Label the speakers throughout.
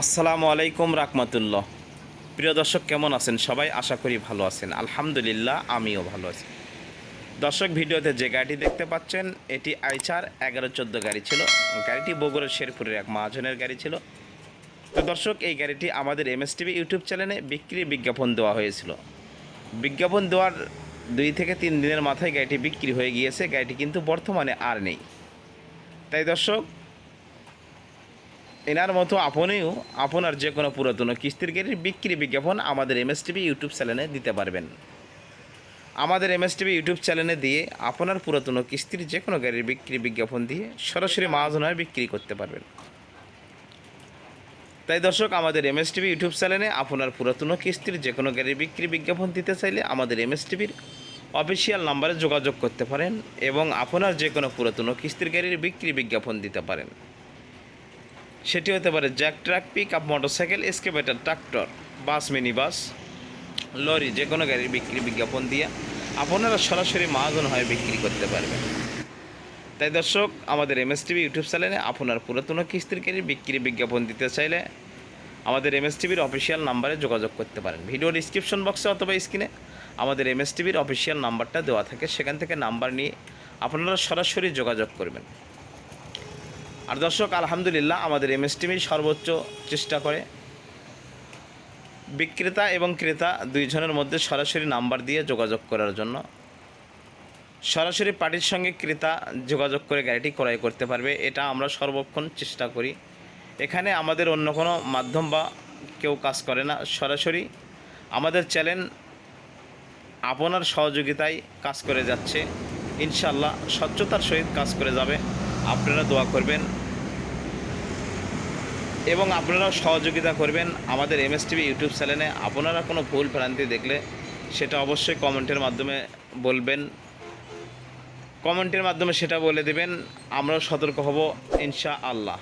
Speaker 1: আসসালামু আলাইকুম রাহমাতুল্লাহ। প্রিয় দর্শক, কেমন আছেন? সবাই আশা করি ভালো আছেন। আলহামদুলিল্লাহ, আমিও ভালো আছি। দর্শক, ভিডিওতে যে গাড়িটি দেখতে পাচ্ছেন, এটি আইচার এগারো চোদ্দ গাড়ি ছিল। গাড়িটি বগুড়ার শেরপুরের এক মহাজনের গাড়ি ছিল। তো দর্শক, এই গাড়িটি আমাদের এমএসটিভি ইউটিউব চ্যানেলে বিক্রি বিজ্ঞাপন দেওয়া হয়েছিল। বিজ্ঞাপন দেওয়ার দুই থেকে তিন দিনের মাথায় গাড়িটি বিক্রি হয়ে গিয়েছে। গাড়িটি কিন্তু বর্তমানে আর নেই। তাই দর্শক এনার মতো আপনিও আপনার যে কোনো পুরাতন কিস্তির গাড়ির বিক্রি বিজ্ঞাপন আমাদের এমএসটিভি ইউটিউব চ্যানেলে দিতে পারবেন। আমাদের এমএসটিভি ইউটিউব চ্যানেলে দিয়ে আপনার পুরাতন কিস্তির যে কোনো গাড়ির বিক্রি বিজ্ঞাপন দিয়ে সরাসরি মাহাজনায় বিক্রি করতে পারবেন। তাই দর্শক, আমাদের এমএসটিভি ইউটিউব চ্যানেলে আপনার পুরাতন কিস্তির যে কোনো গাড়ির বিক্রি বিজ্ঞাপন দিতে চাইলে আমাদের এমএসটিভির অফিসিয়াল নাম্বারে যোগাযোগ করতে পারেন এবং আপনার যে কোনো পুরাতন কিস্তির গাড়ির বিক্রি বিজ্ঞাপন দিতে পারেন। সেটি হতে পারে jack truck pick up motorcycle excavator tractor, bus mini bus lorry, যে কোনো গাড়ির বিক্রি বিজ্ঞাপন দিয়ে আপনারা সরাসরি মহাজন হয়ে বিক্রি করতে পারবেন। তাই দর্শক, আমাদের এম এস টিভি ইউটিউব চ্যানেলে আপনার পুরাতন কিস্তির গাড়ির বিক্রি বিজ্ঞাপন দিতে চাইলে আমাদের এম এস টিভির অফিসিয়াল নাম্বারে যোগাযোগ করতে পারেন। ভিডিও ডিসক্রিপশন বক্সে অথবা স্ক্রিনে আমাদের এম এস টিভির অফিসিয়াল নাম্বারটা দেওয়া থাকে। সেখান থেকে নাম্বার নিয়ে আপনারা সরাসরি যোগাযোগ করবেন। আর দর্শক, আলহামদুলিল্লাহ আমাদের এমএসটিভি সর্বোচ্চ চেষ্টা করে। বিক্রেতা এবং ক্রেতা দুইজনের মধ্যে সরাসরি নাম্বার দিয়ে যোগাযোগ করার জন্য। সরাসরি পার্টির সঙ্গে ক্রেতা যোগাযোগ করে গাড়িটি ক্রয় করতে পারবে, এটা আমরা সর্বক্ষণ চেষ্টা করি। এখানে আমাদের অন্য কোনো মাধ্যম বা কেউ কাজ করে না, সরাসরি আমাদের চ্যানেল আপনার সহযোগিতায় কাজ করে যাচ্ছে। ইনশাল্লাহ স্বচ্ছতার সহিত কাজ করে যাবে। আপনারা দোয়া করবেন। এবং আপনারাও সহযোগিতা করবেন আমাদের এমএসটিভি ইউটিউব চ্যানেলে। আপনারা কোনো ভুল ভ্রান্তি দেখলে সেটা অবশ্যই কমেন্টের মাধ্যমে বলবেন। কমেন্টের মাধ্যমে সেটা বলে দেবেন। আমরাও সতর্ক হব ইনশা আল্লাহ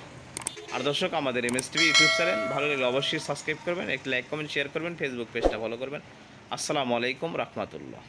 Speaker 1: আর দর্শক, আমাদের এমএসটিভি ইউটিউব চ্যানেল ভালো লাগলে অবশ্যই সাবস্ক্রাইব করবেন, একটি লাইক, কমেন্ট, শেয়ার করবেন ফেসবুক পেজটা ফলো করবেন। আসসালামু আলাইকুম রহমতুল্লাহ।